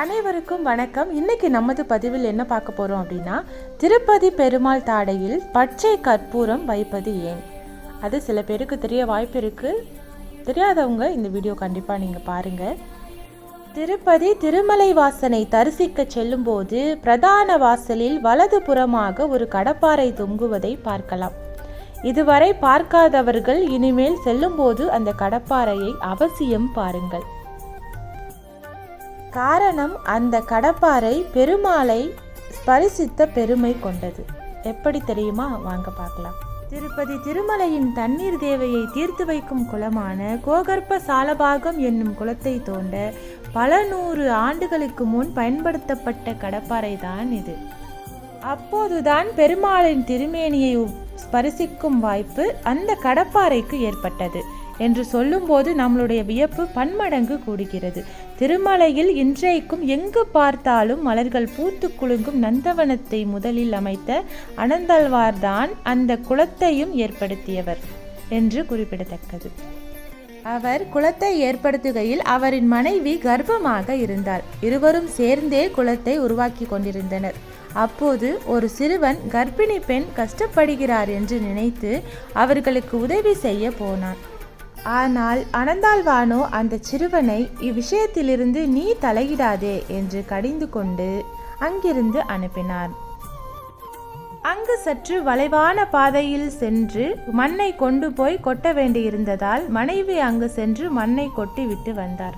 அனைவருக்கும் வணக்கம். இன்னைக்கு நமது பதிவில் என்ன பார்க்க போறோம் அப்படின்னா திருப்பதி பெருமாள் தாடையில் பச்சை கற்பூரம் வைப்பது ஏன்? அது சில பேருக்கு தெரிய வாய்ப்பு இருக்கு. தெரியாதவங்க இந்த வீடியோ கண்டிப்பா நீங்க பாருங்க. திருப்பதி திருமலை வாசனை தரிசிக்க செல்லும்போது பிரதான வாசலில் வலது புறமாக ஒரு கடப்பாரை தொங்குவதை பார்க்கலாம். இதுவரை பார்க்காதவர்கள் இனிமேல் செல்லும்போது அந்த கடப்பாரையை அவசியம் பாருங்கள். காரணம் அந்த கடப்பாறை பெருமாளை ஸ்பரிசித்த பெருமை கொண்டது. எப்படி தெரியுமா? வாங்க பார்க்கலாம். திருப்பதி திருமலையின் தண்ணீர் தேவையை தீர்த்து வைக்கும் குளமான கோகர்ப்ப சாலபாகம் என்னும் குளத்தை தோண்ட பல நூறு ஆண்டுகளுக்கு முன் பயன்படுத்தப்பட்ட கடப்பாறை தான் இது. அப்போதுதான் பெருமாளின் திருமேனியை ஸ்பரிசிக்கும் வாய்ப்பு அந்த கடப்பாறைக்கு ஏற்பட்டது. என்று சொல்லும்போது நம்மளுடைய வியப்பு பன்மடங்கு கூடுகிறது. திருமலையில் இன்றைக்கும் எங்கு பார்த்தாலும் மலர்கள் பூத்து குலுங்கும் நந்தவனத்தை முதலில் அமைத்த அனந்தல்வார்தான் அந்த குளத்தையும் ஏற்படுத்தியவர் என்று குறிப்பிடத்தக்கது. அவர் குளத்தை ஏற்படுத்துகையில் அவரின் மனைவி கர்ப்பமாக இருந்தார். இருவரும் சேர்ந்தே குளத்தை உருவாக்கி கொண்டிருந்தனர். அப்போது ஒரு சிறுவன் கர்ப்பிணி பெண் கஷ்டப்படுகிறார் என்று நினைத்து அவர்களுக்கு உதவி செய்ய போனான். ஆனால் அனந்தாழ்வானோ அந்த சிறுவனை இவ்விஷயத்திலிருந்து நீ தலையிடாதே என்று கடிந்து கொண்டு அங்கிருந்து அனுப்பினார் அங்கு சற்று வளைவான பாதையில் சென்று மண்ணை கொண்டு போய் கொட்ட வேண்டியிருந்ததால் மனைவி அங்கு சென்று மண்ணை கொட்டி விட்டு வந்தார்.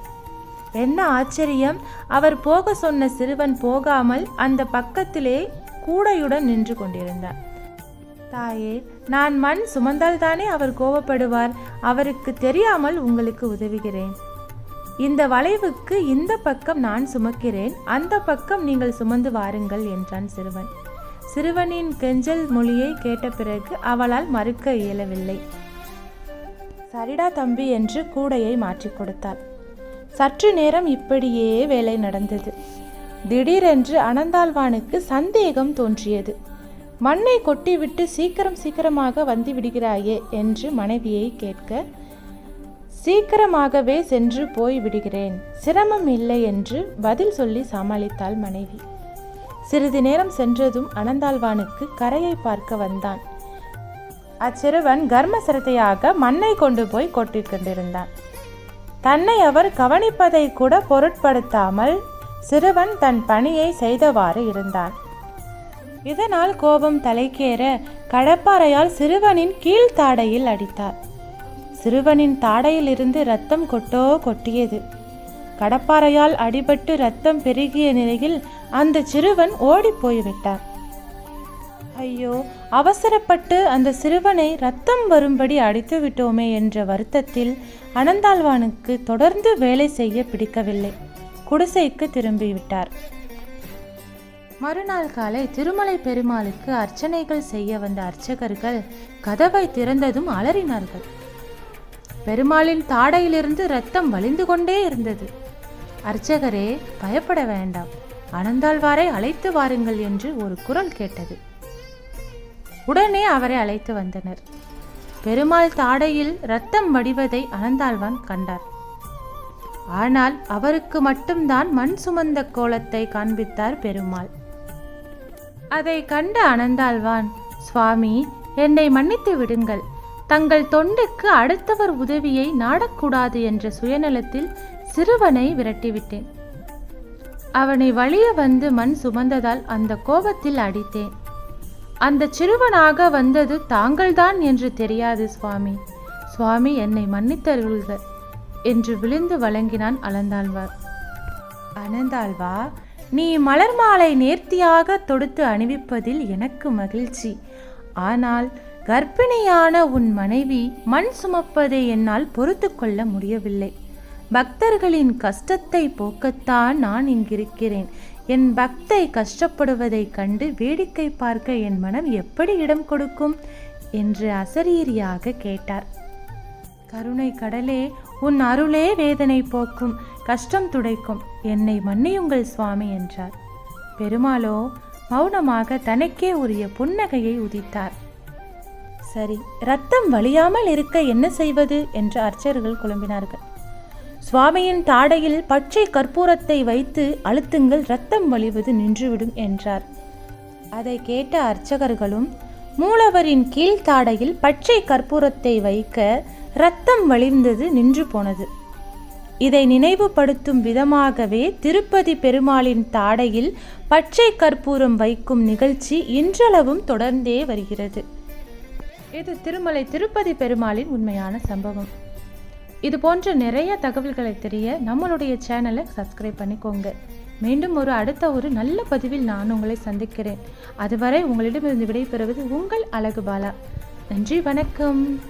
என்ன ஆச்சரியம்! அவர் போக சொன்ன சிறுவன் போகாமல் அந்த பக்கத்திலே கூடையுடன் நின்று கொண்டிருந்தார் தாயே நான் மண் சுமந்தால்தானே அவர் கோபப்படுவார். அவருக்கு தெரியாமல் உங்களுக்கு உதவுகிறேன். இந்த வளைவுக்கு இந்த பக்கம் நான் சுமக்கிறேன். அந்த பக்கம் நீங்கள் சுமந்து வாருங்கள் என்றான் சிறுவன். சிறுவனின் கெஞ்சல் மொழியை கேட்ட பிறகு அவளால் மறுக்க இயலவில்லை. சரிடா தம்பி என்று கூடையை மாற்றிக் கொடுத்தாள். சற்று நேரம் இப்படியே வேலை நடந்தது. திடீரென்று அனந்தாழ்வானுக்கு சந்தேகம் தோன்றியது. மண்ணை கொட்டிவிட்டு சீக்கிரம் சீக்கிரமாக வந்து விடுகிறாயே என்று மனைவியை கேட்க சீக்கிரமாகவே சென்று போய் விடுகிறேன். சிரமம் இல்லை என்று பதில் சொல்லி சமாளித்தாள் மனைவி. சிறிது நேரம் சென்றதும் அனந்தாழ்வானுக்கு கரையை பார்க்க வந்தான். அச்சிறுவன் கர்ம சிரத்தையாக மண்ணை கொண்டு போய் கொட்டிக் கொண்டிருந்தான். தன்னை அவர் கவனிப்பதை கூட பொருட்படுத்தாமல் சிறுவன் தன் பணியை செய்தவாறு இருந்தான். இதனால் கோபம் தலைக்கேற கடப்பாறையால் சிறுவனின் கீழ்த்தாடையில் அடித்தார். சிறுவனின் தாடையிலிருந்து ரத்தம் கொட்டோ கொட்டியது. கடப்பாறையால் அடிபட்டு ரத்தம் பெருகிய நிலையில் அந்த சிறுவன் ஓடிப்போய்விட்டார் ஐயோ அவசரப்பட்டு அந்த சிறுவனை ரத்தம் வரும்படி அடித்து விட்டோமே என்ற வருத்தத்தில் அனந்தாழ்வானுக்கு தொடர்ந்து வேலை செய்ய பிடிக்கவில்லை. குடிசைக்கு திரும்பிவிட்டார். மறுநாள் காலை திருமலை பெருமாளுக்கு அர்ச்சனைகள் செய்ய வந்த அர்ச்சகர்கள் கதவை திறந்ததும் அலறினார்கள். பெருமாளின் தாடையிலிருந்து ரத்தம் வலிந்து கொண்டே இருந்தது. அர்ச்சகரே பயப்பட வேண்டாம். அனந்தாழ்வாரை அழைத்து வாருங்கள் என்று ஒரு குரல் கேட்டது. உடனே அவரை அழைத்து வந்தனர். பெருமாள் தாடையில் ரத்தம் வடிவதை அனந்தாழ்வான் கண்டார். ஆனால் அவருக்கு மட்டும்தான் மண் சுமந்த கோலத்தை காண்பித்தார் பெருமாள். அதை கண்டு அனந்தாழ்வான் சுவாமி என்னை மன்னித்து விடுங்கள். தங்கள் தொண்டுக்கு அடுத்தவர் உதவியை நாடக்கூடாது என்ற சுயநலத்தில் சிறுவனை விரட்டிவிட்டேன். அவனை வழிய வந்து மண் சுமந்ததால் அந்த கோபத்தில் அடித்தேன். அந்த சிறுவனாக வந்தது தாங்கள்தான் என்று தெரியாது சுவாமி. சுவாமி என்னை மன்னித்தருள்க என்று விழுந்து வழங்கினான் அலந்தாழ்வார் அனந்தாழ்வா நீ மலர் மாலை நேர்த்தியாக தொடுத்து அணிவிப்பதில் எனக்கு மகிழ்ச்சி. ஆனால் கர்ப்பிணியான உன் மனைவி மண் சுமப்பதை என்னால் பொறுத்து கொள்ள முடியவில்லை. பக்தர்களின் கஷ்டத்தை போக்கத்தான் நான் இங்கிருக்கிறேன். என் பக்தை கஷ்டப்படுவதைக் கண்டு வேடிக்கை பார்க்க என் மனம் எப்படி இடம் கொடுக்கும்? என்று அசரீரியாக கேட்டார். கருணை கடலே உன் அருளே வேதனை போக்கும் கஷ்டம் துடைக்கும். என்னை மன்னியுங்கள் சுவாமி என்றார். பெருமாளோ மௌனமாக தனக்கே உரிய புன்னகையை உதித்தார். சரி ரத்தம் வழியாமல் இருக்க என்ன செய்வது என்று அர்ச்சர்கள் குழம்பினார்கள். சுவாமியின் தாடையில் பச்சை கற்பூரத்தை வைத்து அழுத்துங்கள் ரத்தம் வழிவது நின்றுவிடும் என்றார். அதை கேட்ட அர்ச்சகர்களும் மூலவரின் கீழ்த்தாடையில் பச்சை கற்பூரத்தை வைக்க ரத்தம் வழிந்தது நின்று போனது. இதை நினைவுபடுத்தும் விதமாகவே திருப்பதி பெருமாளின் தாடையில் பச்சை கற்பூரம் வைக்கும் நிகழ்ச்சி இன்றளவும் தொடர்ந்தே வருகிறது. இது திருமலை திருப்பதி பெருமாளின் உண்மையான சம்பவம். இது போன்ற நிறைய தகவல்களை தெரிய நம்மளுடைய சேனலை சப்ஸ்கிரைப் பண்ணிக்கோங்க. மீண்டும் ஒரு அடுத்த ஒரு நல்ல பதிவில் நான் உங்களை சந்திக்கிறேன். அதுவரை உங்களிடமிருந்து விடைபெறுவது உங்கள் அழகு பாலா நன்றி வணக்கம்.